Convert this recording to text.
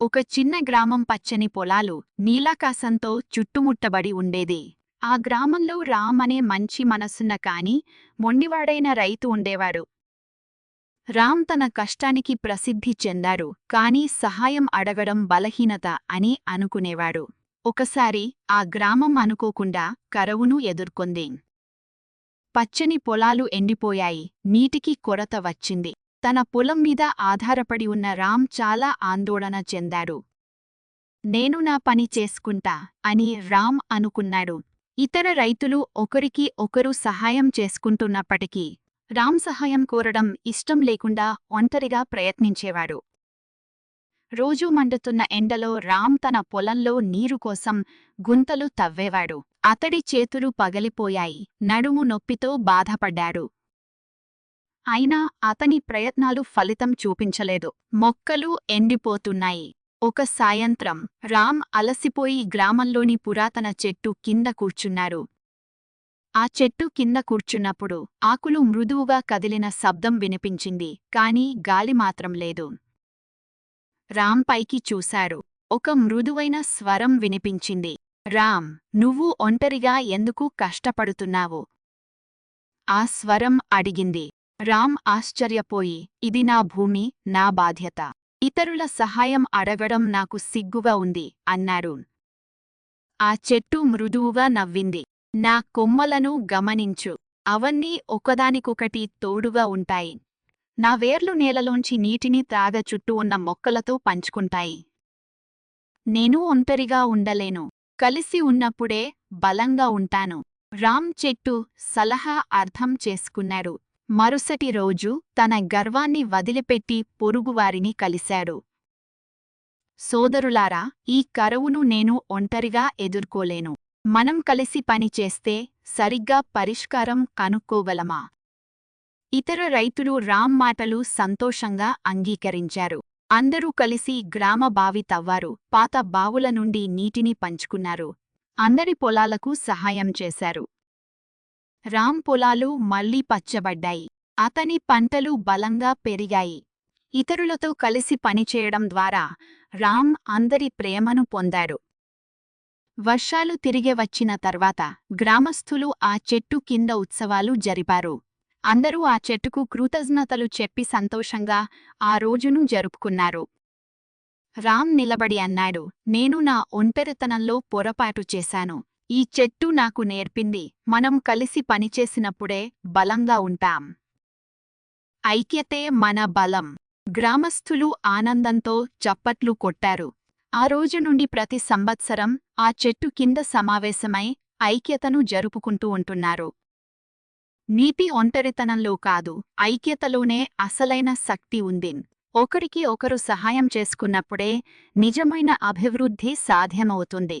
ఒక చిన్న గ్రామం పచ్చని పొలాలు నీలాకాశంతో చుట్టుముట్టబడి ఉండేది. ఆ గ్రామంలో రామ్ అనే మంచి మనసున్న కాని మొండివాడైన రైతు ఉండేవారు రామ్ తన కష్టానికి ప్రసిద్ధి చెందారు కాని సహాయం అడగడం బలహీనత అని అనుకునేవాడు. ఒకసారి ఆ గ్రామం అనుకోకుండా కరవును ఎదుర్కొంది. పచ్చని పొలాలు ఎండిపోయాయి నీటికి కొరత వచ్చింది. తన పొలం మీద ఆధారపడి ఉన్న రామ్ చాలా ఆందోళన చెందాడు. నేను నా పని చేసుకుంటా అని రామ్ అనుకున్నాడు. ఇతర రైతులు ఒకరికి ఒకరు సహాయం చేసుకుంటున్నప్పటికీ రామ్ సహాయం కోరడం ఇష్టం లేకుండా ఒంటరిగా ప్రయత్నించేవాడు. రోజూ మండుతున్న ఎండలో రామ్ తన పొలంలో నీరు కోసం గుంతలు తవ్వేవాడు. అతడి చేతులు పగలిపోయాయి. నడుము నొప్పితో బాధపడ్డాడు. అయినా అతని ప్రయత్నాలు ఫలితం చూపించలేదు. మొక్కలు ఎండిపోతున్నాయి. ఒక సాయంత్రం రామ్ అలసిపోయి గ్రామంలోని పురాతన చెట్టు కింద కూర్చున్నారు. ఆ చెట్టు కింద కూర్చున్నప్పుడు ఆకులు మృదువుగా కదిలిన శబ్దం వినిపించింది కాని గాలి మాత్రం లేదు. రామ్ పైకి చూశారు. ఒక మృదువైన స్వరం వినిపించింది. రామ్ నువ్వు ఒంటరిగా ఎందుకు కష్టపడుతున్నావు? ఆ స్వరం అడిగింది. రామ్ ఆశ్చర్యపోయి ఇది నా భూమి నా బాధ్యత. ఇతరుల సహాయం అడగడం నాకు సిగ్గుగా ఉంది అన్నారు ఆ చెట్టు మృదువుగా నవ్వింది. నా కొమ్మలను గమనించు. అవన్నీ ఒకదానికొకటి తోడుగా ఉంటాయి. నా వేర్లు నేలలోంచి నీటిని తాగ చుట్టూ ఉన్న మొక్కలతో పంచుకుంటాయి. నేను ఒంటరిగా ఉండలేను. కలిసి ఉన్నప్పుడే బలంగా ఉంటాను. రామ్ చెట్టు సలహా అర్థం చేసుకున్నారు మరుసటి రోజు తన గర్వాన్ని వదిలిపెట్టి పొరుగువారిని కలిశాడు. సోదరులారా ఈ కరువును నేను ఒంటరిగా ఎదుర్కోలేను. మనం కలిసి పనిచేస్తే సరిగ్గా పరిష్కారం కనుక్కోగలమా? ఇతర రైతులు రామ్ మాటలు సంతోషంగా అంగీకరించారు. అందరూ కలిసి గ్రామ బావి తవ్వారు. పాత బావుల నుండి నీటిని పంచుకున్నారు. అందరి పొలాలకు సహాయం చేశారు. రామ్ పొలాలు మళ్ళీ పచ్చబడ్డాయి. అతని పంటలు బలంగా పెరిగాయి. ఇతరులతో కలిసి పనిచేయడం ద్వారా రామ్ అందరి ప్రేమను పొందాడు వర్షాలు తిరిగి వచ్చిన తర్వాత గ్రామస్థులు ఆ చెట్టు కింద ఉత్సవాలు జరిపారు. అందరూ ఆ చెట్టుకు కృతజ్ఞతలు చెప్పి సంతోషంగా ఆ రోజును జరుపుకున్నారు. రామ్ నిలబడి అన్నాడు నేను నా ఒంటరితనంలో పొరపాటు చేశాను. ఈ చెట్టు నాకు నేర్పింది. మనం కలిసి పనిచేసినప్పుడే బలంగా ఉంటాం. ఐక్యతే మన బలం. గ్రామస్థులు ఆనందంతో చప్పట్లు కొట్టారు. ఆ రోజు నుండి ప్రతి సంవత్సరం ఆ చెట్టు కింద సమావేశమై ఐక్యతను జరుపుకుంటూ ఉంటున్నారు. నీతి ఒంటరితనంలో కాదు ఐక్యతలోనే అసలైన శక్తి ఉంది. ఒకరికి ఒకరు సహాయం చేసుకున్నప్పుడే నిజమైన అభివృద్ధి సాధ్యమవుతుంది.